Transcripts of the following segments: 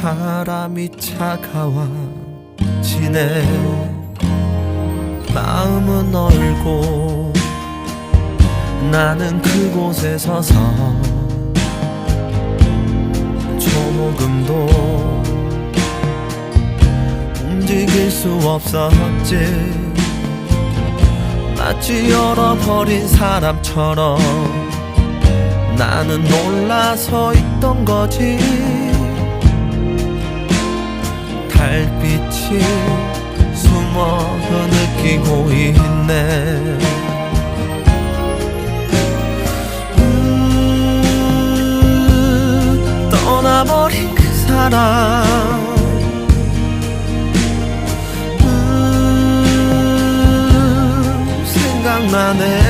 바람이 차가워지네 마음은 얼고 나는 그곳에 서서 조금도 움직일 수 없었지. 마치 잃어버린 사람처럼 나는 놀라서 있던 거지 달빛이 숨어 느끼고 있네. 음, 떠나버린 그 사람. 음, 생각나네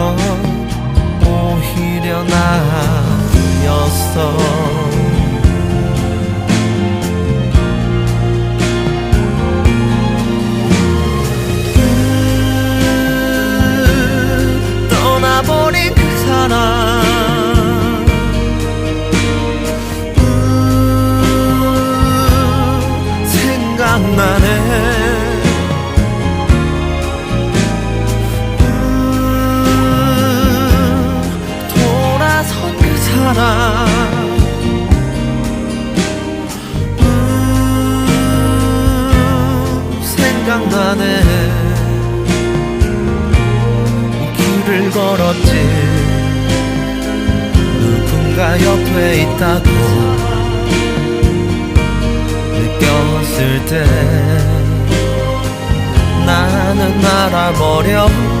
건 오히려 나였어. 떠나버린 그 사람 음, 생각나네 걸었지. 누군가 옆에 있다고 느꼈을 때 나는 알아버렸네